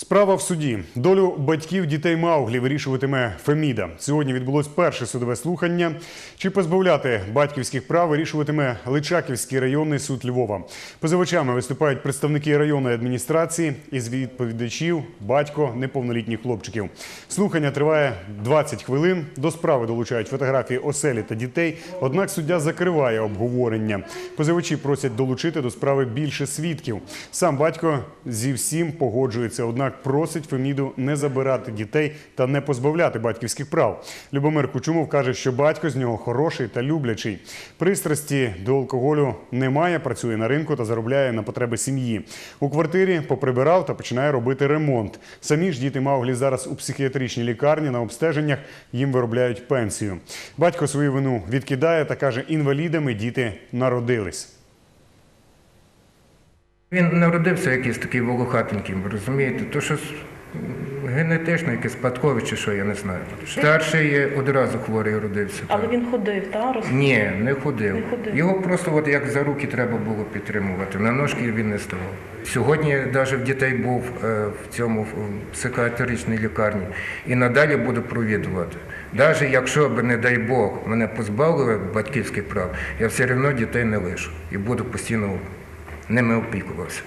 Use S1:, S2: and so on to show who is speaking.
S1: Справа в суді. Долю батьків дітей Мауглі вирішуватиме Феміда. Сьогодні відбулось перше судове слухання. Чи позбавляти батьківських прав вирішуватиме Личаківський районний суд Львова. Позивачами виступають представники районної адміністрації із відповідачів батько неповнолітніх хлопчиків. Слухання триває 20 хвилин. До справи долучають фотографії оселі та дітей. Однак суддя закриває обговорення. Позивачі просять долучити до справи більше свідків. Сам батько зі всім погоджується, однак просить Феміду не забирати дітей та не позбавляти батьківських прав. Любомир Кучумов каже, що батько з нього хороший та люблячий. Пристрасті до алкоголю немає, працює на ринку та заробляє на потреби сім'ї. У квартирі поприбирав та починає робити ремонт. Самі ж діти Мауглі зараз у психіатричній лікарні на обстеженнях їм виробляють пенсію. Батько свою вину відкидає та каже, інвалідами діти народились.
S2: Він народився якийсь такий волохатенький, ви розумієте? То щось генетично, якесь спадкове чи що, я не знаю. Старший одразу хворий родився.
S3: Але
S2: так.
S3: він ходив, так? Роз...
S2: Ні, не ходив.
S3: Не ходив.
S2: Його просто от як за руки треба було підтримувати. На ножки він не ставав. Сьогодні навіть в дітей був е, в цьому в психіатричній лікарні і надалі буду провідувати. Навіть якщо б, не дай Бог, мене позбавили батьківських прав, я все одно дітей не лишу і буду постійно nem meu pico, gosto